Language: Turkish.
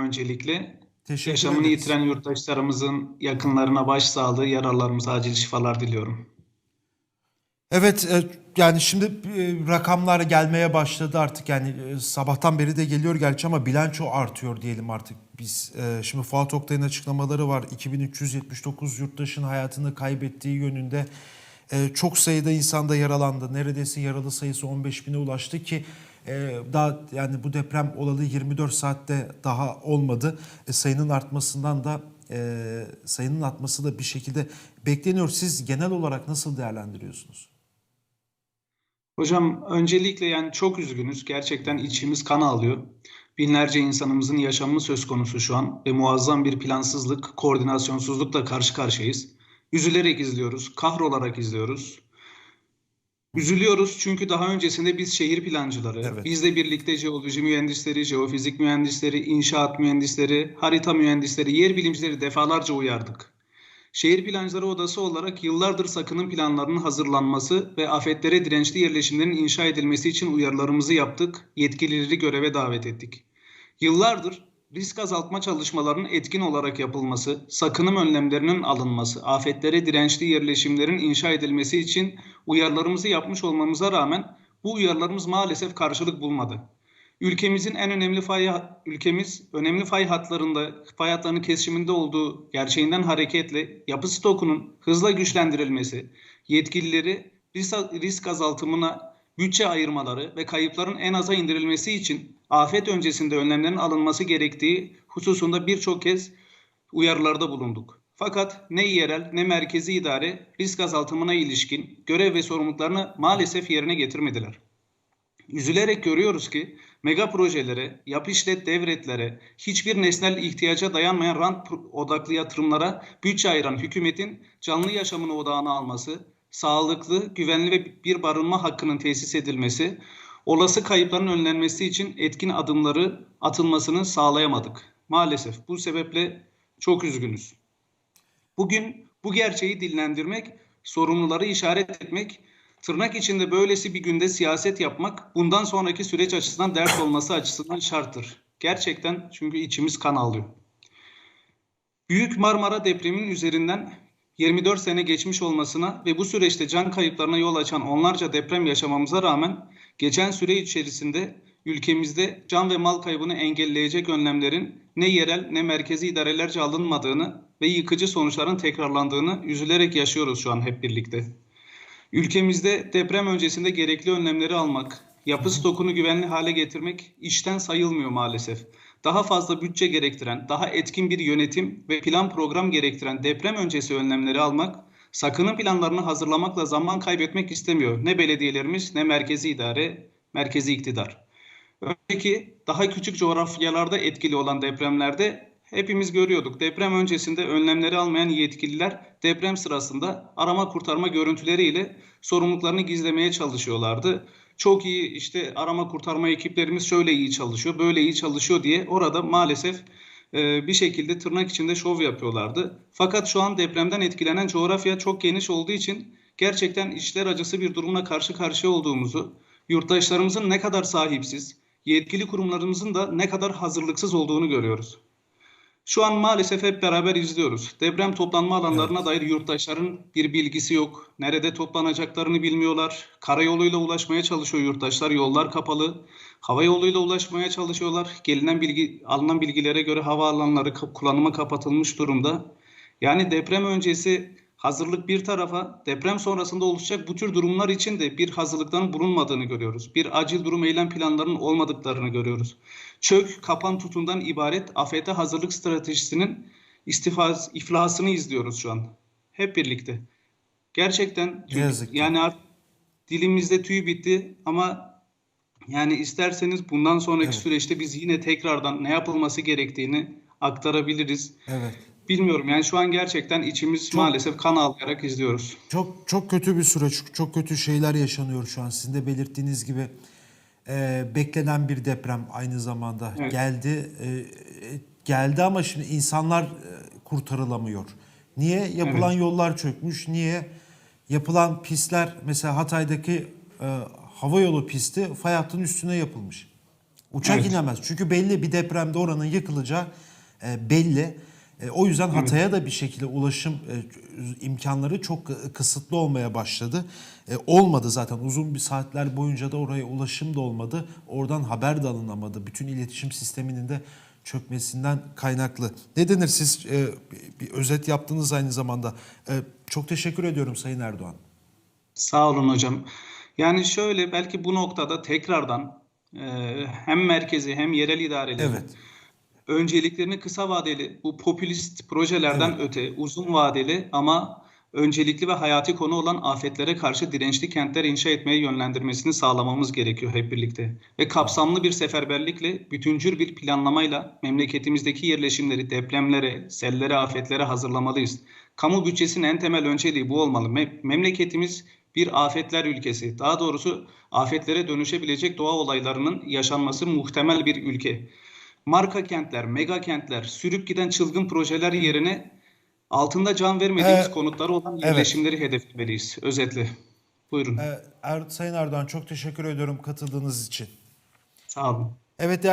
öncelikle. Teşekkür Yaşamını ederiz. yitiren yurttaşlarımızın yakınlarına başsağlığı, yaralarımıza acil şifalar diliyorum. Evet e, yani şimdi e, rakamlar gelmeye başladı artık yani e, sabahtan beri de geliyor gerçi ama bilanço artıyor diyelim artık biz. Şimdi Fuat Oktay'ın açıklamaları var 2379 yurttaşın hayatını kaybettiği yönünde çok sayıda insanda yaralandı. Neredeyse yaralı sayısı 15 bine ulaştı ki e, daha yani bu deprem olalı 24 saatte daha olmadı. E, sayının artmasından da e, sayının artması da bir şekilde bekleniyor. Siz genel olarak nasıl değerlendiriyorsunuz? Hocam öncelikle yani çok üzgünüz. Gerçekten içimiz kan ağlıyor. Binlerce insanımızın yaşamı söz konusu şu an ve muazzam bir plansızlık, koordinasyonsuzlukla karşı karşıyayız. Üzülerek izliyoruz, kahrolarak izliyoruz. Üzülüyoruz çünkü daha öncesinde biz şehir plancıları, Evet. bizle birlikte jeoloji mühendisleri, jeofizik mühendisleri, inşaat mühendisleri, harita mühendisleri, yer bilimcileri defalarca uyardık. Şehir Plancıları Odası olarak yıllardır sakının planlarının hazırlanması ve afetlere dirençli yerleşimlerin inşa edilmesi için uyarılarımızı yaptık, yetkilileri göreve davet ettik. Yıllardır risk azaltma çalışmalarının etkin olarak yapılması, sakınım önlemlerinin alınması, afetlere dirençli yerleşimlerin inşa edilmesi için uyarılarımızı yapmış olmamıza rağmen bu uyarılarımız maalesef karşılık bulmadı. Ülkemizin en önemli fay ülkemiz önemli fay hatlarında fay hatlarının kesişiminde olduğu gerçeğinden hareketle yapı stokunun hızla güçlendirilmesi, yetkilileri risk, risk azaltımına bütçe ayırmaları ve kayıpların en aza indirilmesi için afet öncesinde önlemlerin alınması gerektiği hususunda birçok kez uyarılarda bulunduk. Fakat ne yerel ne merkezi idare risk azaltımına ilişkin görev ve sorumluluklarını maalesef yerine getirmediler. Üzülerek görüyoruz ki mega projelere, yap işlet devletlere, hiçbir nesnel ihtiyaca dayanmayan rant odaklı yatırımlara bütçe ayıran hükümetin canlı yaşamını odağına alması, sağlıklı, güvenli ve bir barınma hakkının tesis edilmesi, olası kayıpların önlenmesi için etkin adımları atılmasını sağlayamadık. Maalesef bu sebeple çok üzgünüz. Bugün bu gerçeği dillendirmek, sorumluları işaret etmek, tırnak içinde böylesi bir günde siyaset yapmak bundan sonraki süreç açısından ders olması açısından şarttır. Gerçekten çünkü içimiz kan ağlıyor. Büyük Marmara depreminin üzerinden 24 sene geçmiş olmasına ve bu süreçte can kayıplarına yol açan onlarca deprem yaşamamıza rağmen geçen süre içerisinde ülkemizde can ve mal kaybını engelleyecek önlemlerin ne yerel ne merkezi idarelerce alınmadığını ve yıkıcı sonuçların tekrarlandığını üzülerek yaşıyoruz şu an hep birlikte. Ülkemizde deprem öncesinde gerekli önlemleri almak, yapı stokunu güvenli hale getirmek işten sayılmıyor maalesef. Daha fazla bütçe gerektiren, daha etkin bir yönetim ve plan program gerektiren deprem öncesi önlemleri almak, sakının planlarını hazırlamakla zaman kaybetmek istemiyor. Ne belediyelerimiz ne merkezi idare, merkezi iktidar. Öteki daha küçük coğrafyalarda etkili olan depremlerde hepimiz görüyorduk. Deprem öncesinde önlemleri almayan yetkililer deprem sırasında arama kurtarma görüntüleriyle sorumluluklarını gizlemeye çalışıyorlardı. Çok iyi işte arama kurtarma ekiplerimiz şöyle iyi çalışıyor, böyle iyi çalışıyor diye orada maalesef e, bir şekilde tırnak içinde şov yapıyorlardı. Fakat şu an depremden etkilenen coğrafya çok geniş olduğu için gerçekten işler acısı bir durumla karşı karşıya olduğumuzu, yurttaşlarımızın ne kadar sahipsiz, yetkili kurumlarımızın da ne kadar hazırlıksız olduğunu görüyoruz. Şu an maalesef hep beraber izliyoruz. Deprem toplanma alanlarına dair yurttaşların bir bilgisi yok. Nerede toplanacaklarını bilmiyorlar. Karayoluyla ulaşmaya çalışıyor yurttaşlar. Yollar kapalı. Hava yoluyla ulaşmaya çalışıyorlar. Gelinen bilgi, alınan bilgilere göre havaalanları kullanıma kapatılmış durumda. Yani deprem öncesi hazırlık bir tarafa, deprem sonrasında oluşacak bu tür durumlar için de bir hazırlıkların bulunmadığını görüyoruz. Bir acil durum eylem planlarının olmadıklarını görüyoruz. Çök, kapan, tutundan ibaret afete hazırlık stratejisinin istifaz, iflasını izliyoruz şu an. Hep birlikte. Gerçekten ki. yani artık dilimizde tüy bitti ama yani isterseniz bundan sonraki Evet. süreçte biz yine tekrardan ne yapılması gerektiğini aktarabiliriz. Evet. Bilmiyorum yani şu an gerçekten içimiz maalesef kan ağlayarak izliyoruz. Çok çok kötü bir süreç, çok kötü şeyler yaşanıyor şu an. Sizin de belirttiğiniz gibi e, beklenen bir deprem aynı zamanda Evet. geldi. E, e, geldi ama şimdi insanlar e, kurtarılamıyor. Niye? Yapılan yollar çökmüş. Niye? Yapılan pistler mesela Hatay'daki e, hava yolu pisti fay hattının üstüne yapılmış. Uçak Evet. inemez. Çünkü belli bir depremde oranın yıkılacağı e, belli. E, o yüzden Hatay'a da bir şekilde ulaşım e, imkanları çok kısıtlı olmaya başladı. E, olmadı zaten uzun bir saatler boyunca da oraya ulaşım da olmadı. Oradan haber de alınamadı. Bütün iletişim sisteminin de çökmesinden kaynaklı. Ne denir siz e, bir- bir özet yaptınız aynı zamanda. E, çok teşekkür ediyorum Sayın Erdoğan. Sağ olun hocam. Yani şöyle belki bu noktada tekrardan e, hem merkezi hem yerel idareleri Evet. Önceliklerini kısa vadeli bu popülist projelerden öte uzun vadeli ama öncelikli ve hayati konu olan afetlere karşı dirençli kentler inşa etmeye yönlendirmesini sağlamamız gerekiyor hep birlikte. Ve kapsamlı bir seferberlikle, bütüncül bir planlamayla memleketimizdeki yerleşimleri depremlere, sellere, afetlere hazırlamalıyız. Kamu bütçesinin en temel önceliği bu olmalı. Me- memleketimiz bir afetler ülkesi. Daha doğrusu afetlere dönüşebilecek doğa olaylarının yaşanması muhtemel bir ülke marka kentler, mega kentler, sürüp giden çılgın projeler yerine altında can vermediğimiz Ee, konutları olan evet. yerleşimleri hedeflemeliyiz. Özetle. Buyurun. E, Er- Sayın Erdoğan çok teşekkür ediyorum katıldığınız için. Sağ olun. Evet